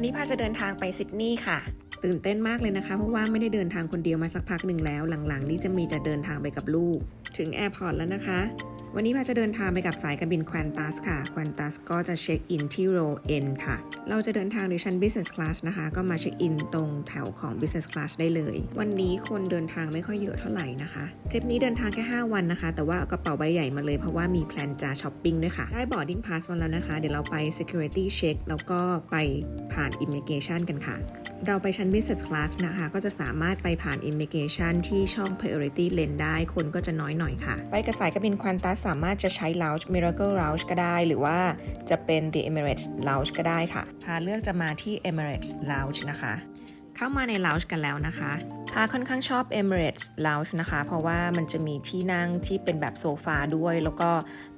วันนี้พาจะเดินทางไปซิดนีย์ค่ะ ตื่นเต้นมากเลยนะคะ เพราะว่าไม่ได้เดินทางคนเดียวมาสักพักหนึ่งแล้ว หลังๆ นี่จะมีแต่เดินทางไปกับลูก ถึงแอร์พอร์ตแล้วนะคะ วันนี้พาจะเดินทางไปกับสายการบินควนตัสค่ะควนตัสก็จะเช็คอินที่โรเอ็นค่ะ เราจะเดินทางโดยชั้น business class นะคะ ก็มาเช็คอินตรงแถวของ business class ได้เลย วันนี้คนเดินทางไม่ค่อยเยอะเท่าไหร่นะคะทริปนี้เดินทางแค่ 5 วันนะคะ แต่ว่ากระเป๋าใบใหญ่มาเลยเพราะว่ามีแพลนจะช้อปปิ้งด้วยค่ะ ได้ boarding pass มาแล้วนะคะ เดี๋ยวเราไป security check แล้วก็ไปผ่าน immigration กันค่ะเราไปชั้น business class นะคะ ก็จะสามารถไปผ่าน immigration ที่ช่อง priority lane ได้ คนก็จะน้อยหน่อยค่ะ ไปกับสายการบินคว a นตัสสามารถจะใช้ lounge miracle lounge ก็ได้ หรือว่าจะเป็น the emirates lounge ก็ได้ค่ะพาเลือกจะมาที่ emirates lounge นะคะ เข้ามาใน lounge กันแล้วนะคะพาค่อนข้างชอบ Emirates Lounge นะคะ เพราะว่ามันจะมีที่นั่งที่เป็นแบบโซฟาด้วย แล้วก็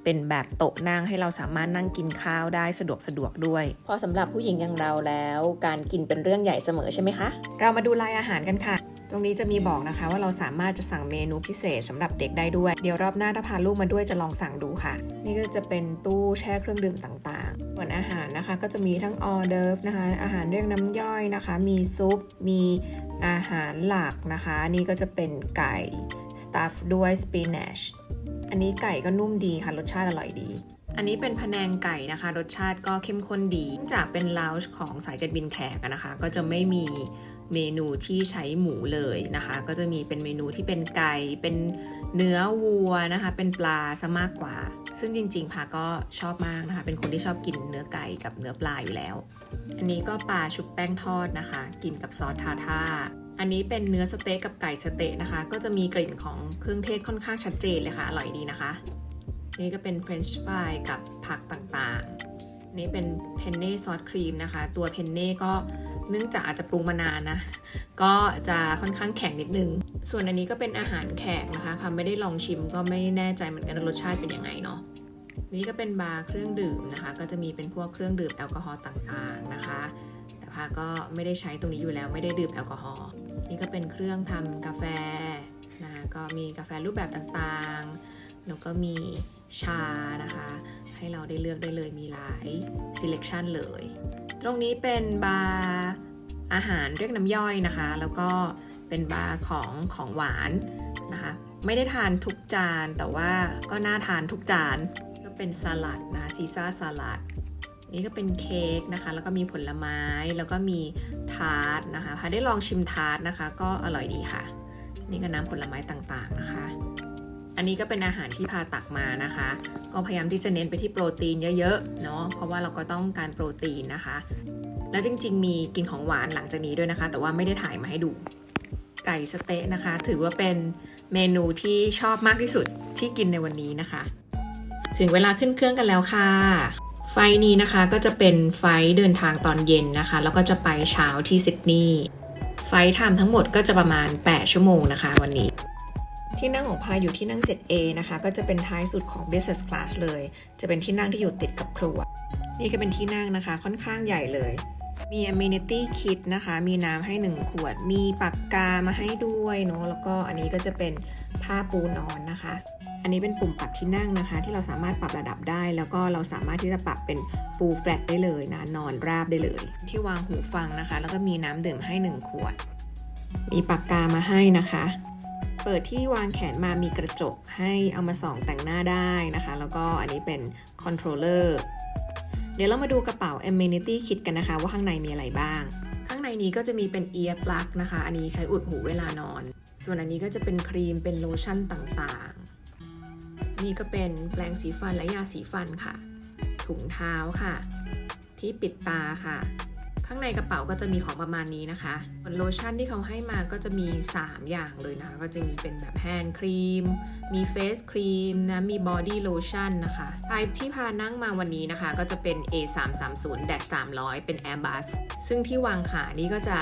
เป็นแบบโต๊ะนั่งให้เราสามารถนั่งกินข้าวได้สะดวกสะดวกด้วย พอสำหรับผู้หญิงอย่างเราแล้ว การกินเป็นเรื่องใหญ่เสมอใช่ไหมคะ เรามาดูรายอาหารกันค่ะ ตรงนี้จะมีบอกนะคะว่าเราสามารถจะสั่งเมนูพิเศษสำหรับเด็กได้ด้วย เดี๋ยวรอบหน้าถ้าพาลูกมาด้วยจะลองสั่งดูค่ะ นี่ก็จะเป็นตู้แช่เครื่องดื่มต่างๆ ส่วนอาหารนะคะก็จะมีทั้งออเดิร์ฟนะคะ อาหารเรียกน้ำย่อยนะคะ มีซุป มีอาหารหลักนะคะ นี่ก็จะเป็นไก่สตัฟด้วยสปินัชอันนี้ไก่ก็นุ่มดีค่ะ รสชาติอร่อยดี อันนี้เป็นพะแนงไก่นะคะ รสชาติก็เข้มข้นดีเนื่องจากเป็นลาวช์ของสายการบินแขกนะคะ ก็จะไม่มีเมนูที่ใช้หมูเลยนะคะ ก็จะมีเป็นเมนูที่เป็นไก่เป็นเนื้อวัวนะคะ เป็นปลาซะมากกว่า ซึ่งจริงๆพาก็ชอบมากนะคะ เป็นคนที่ชอบกินเนื้อไก่กับเนื้อปลาอยู่แล้ว อันนี้ก็ปลาชุบแป้งทอดนะคะ กินกับซอสทาทาอันนี้เป็นเนื้อสเต๊กกับไก่สเต๊กนะคะ ก็จะมีกลิ่นของเครื่องเทศค่อนข้างชัดเจนเลยค่ะ อร่อยดีนะคะ นี่ก็เป็นเฟรนช์ฟรายกับผักต่างๆ นี่เป็นเพนเน่ซอสครีมนะคะ ตัวเพนเน่ก็เนื่องจากอาจจะปรุงมานานนะ ก็จะค่อนข้างแข็งนิดนึง ส่วนอันนี้ก็เป็นอาหารแขกนะคะพาไม่ได้ลองชิมก็ไม่แน่ใจเหมือนกันรสชาติเป็นยังไงเนาะ นี่ก็เป็นบาร์เครื่องดื่มนะคะ ก็จะมีเป็นพวกเครื่องดื่มแอลกอฮอล์ต่างๆนะคะ แต่พาก็ไม่ได้ใช้ตรงนี้อยู่แล้วไม่ได้ดื่มแอลกอฮอล์ นี่ก็เป็นเครื่องทำกาแฟนะคะก็มีกาแฟรูปแบบต่างๆ แล้วก็มี ชานะคะ ให้เราได้เลือกได้เลยมีหลาย selection เลย ตรงนี้เป็นบาร์อาหารเรียกน้ำย่อยนะคะ แล้วก็เป็นบาร์ของของหวานนะคะ ไม่ได้ทานทุกจานแต่ว่าก็น่าทานทุกจาน ก็เป็นสลัดนะซีซ่าสลัดนี่ก็เป็นเค้กนะคะ แล้วก็มีผลไม้แล้วก็มีทาร์ตนะคะพาได้ลองชิมทาร์ตนะคะ ก็อร่อยดีค่ะ นี่ก็น้ำผลไม้ต่างๆนะคะ นนี้ก็เป็นอาหารที่พาตักมานะคะ ก็พยายามที่จะเน้นไปที่โปรตีนเยอะๆเนาะเพราะว่าเราก็ต้องการโปรตีนนะคะ แล้วจริง ๆ มีกินของหวานหลังจากนี้ด้วยนะคะ แต่ว่าไม่ได้ถ่ายมาให้ดูไก่สเต๊ะนะคะ ถือว่าเป็นเมนูที่ชอบมากที่สุดที่กินในวันนี้นะคะ ถึงเวลาขึ้นเครื่องกันแล้วค่ะ ไฟนี้นะคะก็จะเป็นไฟเดินทางตอนเย็นนะคะ แล้วก็จะไปเช้าที่ซิดนีย์ไฟทม์ทั้งหมดก็จะประมาณ 8 ชั่วโมงนะคะ วันนี้ ที่นั่งของพายอยู่ที่นั่ง 7A นะคะ ก็จะเป็นท้ายสุดของ business class เลย จะเป็นที่นั่งที่อยู่ติดกับครัว นี่ก็เป็นที่นั่งนะคะ ค่อนข้างใหญ่เลย มี amenity kit นะคะ มีน้ำให้ 1 ขวด มีปากกามาให้ด้วยเนาะ แล้วก็อันนี้ก็จะเป็นผ้าปูนอนนะคะ อันนี้เป็นปุ่มปรับที่นั่งนะคะ ที่เราสามารถปรับระดับได้ แล้วก็เราสามารถที่จะปรับเป็น full flat ได้เลยนะ นอนราบได้เลย ที่วางหูฟังนะคะ แล้วก็มีน้ำดื่มให้ 1 ขวด มีปากกามาให้นะคะ เปิดที่วางแขนมามีกระจกให้เอามาส่องแต่งหน้าได้นะคะ แล้วก็อันนี้เป็นคอนโทรลเลอร์เดี๋ยวเรามาดูกระเป๋า amenity kit กันนะคะ ว่าข้างในมีอะไรบ้าง ข้างในนี้ก็จะมีเป็น ear plug นะคะ อันนี้ใช้อุดหูเวลานอน ส่วนอันนี้ก็จะเป็นครีมเป็นโลชั่นต่างๆ นี่ก็เป็นแปรงสีฟันและยาสีฟันค่ะ ถุงเท้าค่ะ ที่ปิดตาค่ะ ข้างในกระเป๋าก็จะมีของประมาณนี้นะคะส่วนโลชั่นที่เขาให้มาก็จะมี 3 อย่างเลยนะคะก็จะมีเป็นแบบแฮนด์ครีม มีเฟสครีมนะ มีบอดี้โลชั่นนะคะไทป์ที่พานั่งมาวันนี้นะคะ ก็จะเป็น A330-300 เป็น Airbus ซึ่งที่วางขานี่ก็จะ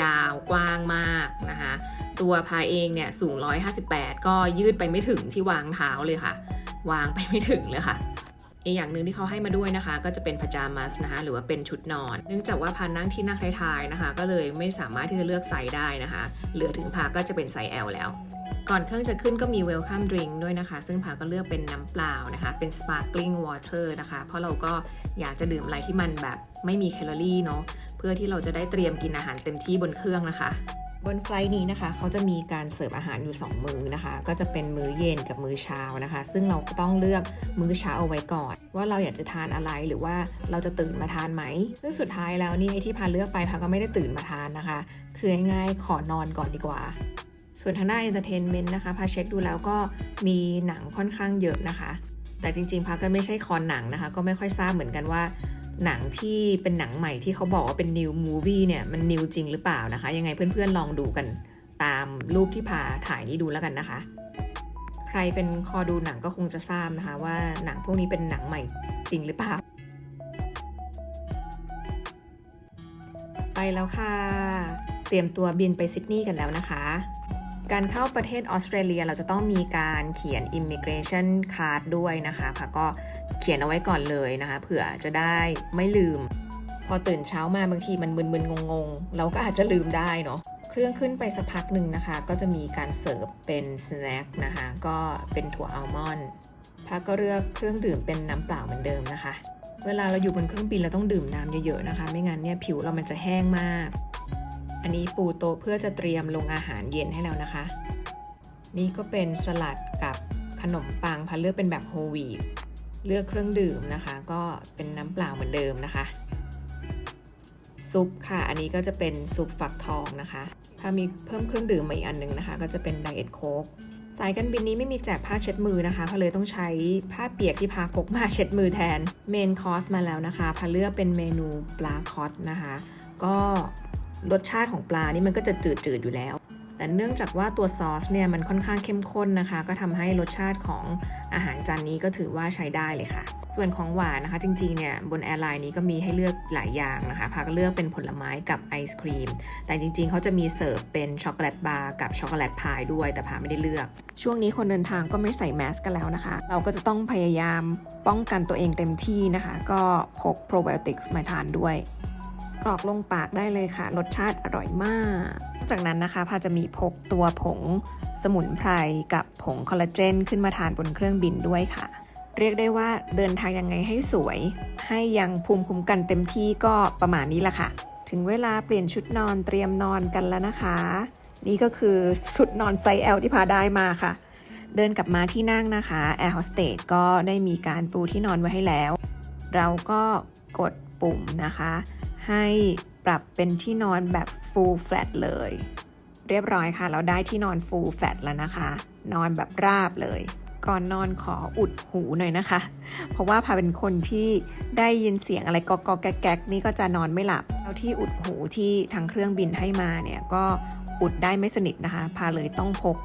ยาวกว้างมากนะคะ ตัวพาเองเนี่ยสูง 158 ก็ยืดไปไม่ถึงที่วางเท้าเลยค่ะ วางไปไม่ถึงเลยค่ะ อีกอย่างหนึ่งที่เขาให้มาด้วยนะคะ ก็จะเป็นพาจามัสนะคะ หรือว่าเป็นชุดนอน เนื่องจากว่าพานั่งที่นั่งท้ายๆนะคะ ก็เลยไม่สามารถที่จะเลือกไซส์ได้นะคะ เหลือถึงพาก็จะเป็นไซส์ L แล้ว ก่อนเครื่องจะขึ้นก็มี welcome drink ด้วยนะคะ ซึ่งพาก็เลือกเป็นน้ำเปล่านะคะ เป็น sparkling water นะคะ เพราะเราก็อยากจะดื่มอะไรที่มันแบบไม่มีแคลอรี่เนาะเพื่อที่เราจะได้เตรียมกินอาหารเต็มที่บนเครื่องนะคะ บนไฟล์นี้นะคะเขาจะมีการเสิร์ฟอาหารอยู่ 2 มื้อนะคะ ก็จะเป็นมื้อเย็นกับมื้อเช้านะคะ ซึ่งเราก็ต้องเลือกมื้อเช้าเอาไว้ก่อน ว่าเราอยากจะทานอะไรหรือว่าเราจะตื่นมาทานไหม ซึ่งสุดท้ายแล้วนี่ไอที่พาเลือกไปพาก็ไม่ได้ตื่นมาทานนะคะ คือง่ายๆขอนอนก่อนดีกว่า ส่วนทางด้านเอนเตอร์เทนเมนต์นะคะพาเช็คดูแล้วก็มีหนังค่อนข้างเยอะนะคะ แต่จริงๆพาก็ไม่ใช่คอนหนังนะคะ ก็ไม่ค่อยทราบเหมือนกันว่า หนังที่เป็นหนังใหม่ที่เขาบอกว่าเป็น new movie เนี่ยมัน new จริงหรือเปล่านะคะ ยังไงเพื่อนๆลองดูกันตามรูปที่พาถ่ายนี้ดูแล้วกันนะคะ ใครเป็นคอดูหนังก็คงจะทราบนะคะ ว่าหนังพวกนี้เป็นหนังใหม่จริงหรือเปล่า ไปแล้วค่ะ เตรียมตัวบินไปซิดนีย์กันแล้วนะคะการเข้าประเทศออสเตรเลียเราจะต้องมีการเขียน immigration card ด้วยนะคะ ค่ะก็ เขียนเอาไว้ก่อนเลยนะคะ เผื่อจะได้ไม่ลืม พอตื่นเช้ามาบางทีมันมึนๆงงๆ เราก็อาจจะลืมได้เนาะเครื่องขึ้นไปสักพักหนึ่งนะคะ ก็จะมีการเสิร์ฟเป็นสแน็คนะคะ ก็เป็นถั่วอัลมอนด์พักก็เลือกเครื่องดื่มเป็นน้ำเปล่าเหมือนเดิมนะคะ เวลาเราอยู่บนเครื่องบินเราต้องดื่มน้ำเยอะๆนะคะ ไม่งั้นเนี่ยผิวเรามันจะแห้งมาก อันนี้ปูโต๊ะเพื่อจะเตรียมลงอาหารเย็นให้แล้วนะคะ นี่ก็เป็นสลัดกับขนมปังพันเลือกเป็นแบบโฮลวีต เลือกเครื่องดื่มนะคะ ก็เป็นน้ำเปล่าเหมือนเดิมนะคะ ซุปค่ะ อันนี้ก็จะเป็นซุปฟักทองนะคะ ถ้ามีเพิ่มเครื่องดื่มมาอีกอันหนึงนะคะ ก็จะเป็นไดเอทโค้กสายการบินนี้ไม่มีแจกผ้าเช็ดมือนะคะพาเลยต้องใช้ผ้าเปียกที่พาพกมาเช็ดมือแทนเมนคอร์สมาแล้วนะคะพาเลือกเป็นเมนูปลาคอสนะคะ ก็รสชาติของปลานี่มันก็จะจืดๆอยู่แล้ว แต่เนื่องจากว่าตัวซอสเนี่ยมันค่อนข้างเข้มข้นนะคะ ก็ทำให้รสชาติของอาหารจานนี้ก็ถือว่าใช้ได้เลยค่ะ ส่วนของหวานนะคะจริงๆเนี่ยบนแอร์ไลน์นี้ก็มีให้เลือกหลายอย่างนะคะพักเลือกเป็นผลไม้กับไอศครีม แต่จริงๆ เขาจะมีเสิร์ฟเป็นช็อกโกแลตบาร์กับช็อกโกแลตพายด้วยแต่พาไม่ได้เลือก ช่วงนี้คนเดินทางก็ไม่ใส่แมสกันแล้วนะคะ เราก็จะต้องพยายามป้องกันตัวเองเต็มที่นะคะ ก็พกโปรไบโอติกส์มาทานด้วยกรอกลงปากได้เลยค่ะ รสชาติอร่อยมาก จากนั้นนะคะพาจะมีพกตัวผงสมุนไพรกับผงคอลลาเจนขึ้นมาทานบนเครื่องบินด้วยค่ะ เรียกได้ว่าเดินทางยังไงให้สวย ให้ยังภูมิคุ้มกันเต็มที่ก็ประมาณนี้แหละค่ะ ถึงเวลาเปลี่ยนชุดนอนเตรียมนอนกันแล้วนะคะ นี่ก็คือชุดนอนไซส์ L ที่พาได้มาค่ะ เดินกลับมาที่นั่งนะคะแอร์โฮสเตสก็ได้มีการปูที่นอนไว้ให้แล้ว เราก็กดปุ่มนะคะ ให้ ปรับเป็นที่นอนแบบ full flat เลย เรียบร้อยค่ะ เราได้ที่นอน full flat แล้วนะคะ นอนแบบราบเลย ก่อนนอนขออุดหูหน่อยนะคะ เพราะว่าพาเป็นคนที่ได้ยินเสียงอะไรกอกๆแก๊กๆนี่ก็จะนอนไม่หลับแล้วที่อุดหูที่ทางเครื่องบินให้มาเนี่ยก็อุดได้ไม่สนิทนะคะ พาเลยต้องพก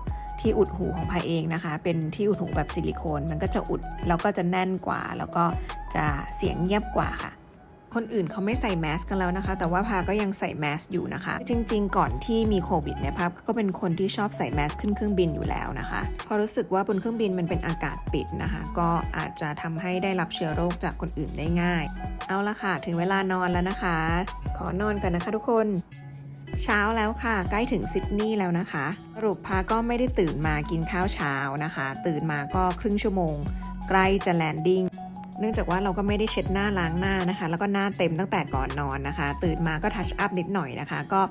ที่อุดหูของพาเองนะคะ เป็นที่อุดหูแบบซิลิโคน มันก็จะอุดแล้วก็จะแน่นกว่า แล้วก็จะเสียงเงียบกว่าค่ะ คนอื่นเขาไม่ใส่แมสกันแล้วนะคะ แต่ว่าพาก็ยังใส่แมสอยู่นะคะ จริง ๆ ก่อนที่มีโควิดเนี่ยพาก็เป็นคนที่ชอบใส่แมสขึ้นเครื่องบินอยู่แล้วนะคะ พอรู้สึกว่าบนเครื่องบินมันเป็นอากาศปิดนะคะ ก็อาจจะทำให้ได้รับเชื้อโรคจากคนอื่นได้ง่าย เอาละค่ะ ถึงเวลานอนแล้วนะคะ ขอนอนกันนะคะทุกคนเช้าแล้วค่ะใกล้ถึงซิดนีย์แล้วนะคะ สรุปพาก็ไม่ได้ตื่นมากินข้าวเช้านะคะ ตื่นมาก็ครึ่งชั่วโมง ใกล้จะแลนดิ้ง เนื่องจากว่าเราก็ไม่ได้เช็ดหน้าล้างหน้านะคะ แล้วก็หน้าเต็มตั้งแต่ก่อนนอนนะคะ ตื่นมาก็ทัชอัพนิดหน่อยนะคะ ก็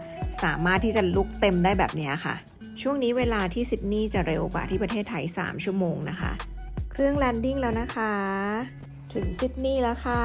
สามารถที่จะลุกเต็มได้แบบนี้ค่ะ ช่วงนี้เวลาที่ซิดนีย์จะเร็วกว่าที่ประเทศไทย 3 ชั่วโมงนะคะ เครื่องแลนดิ้งแล้วนะคะ ถึงซิดนีย์แล้วค่ะ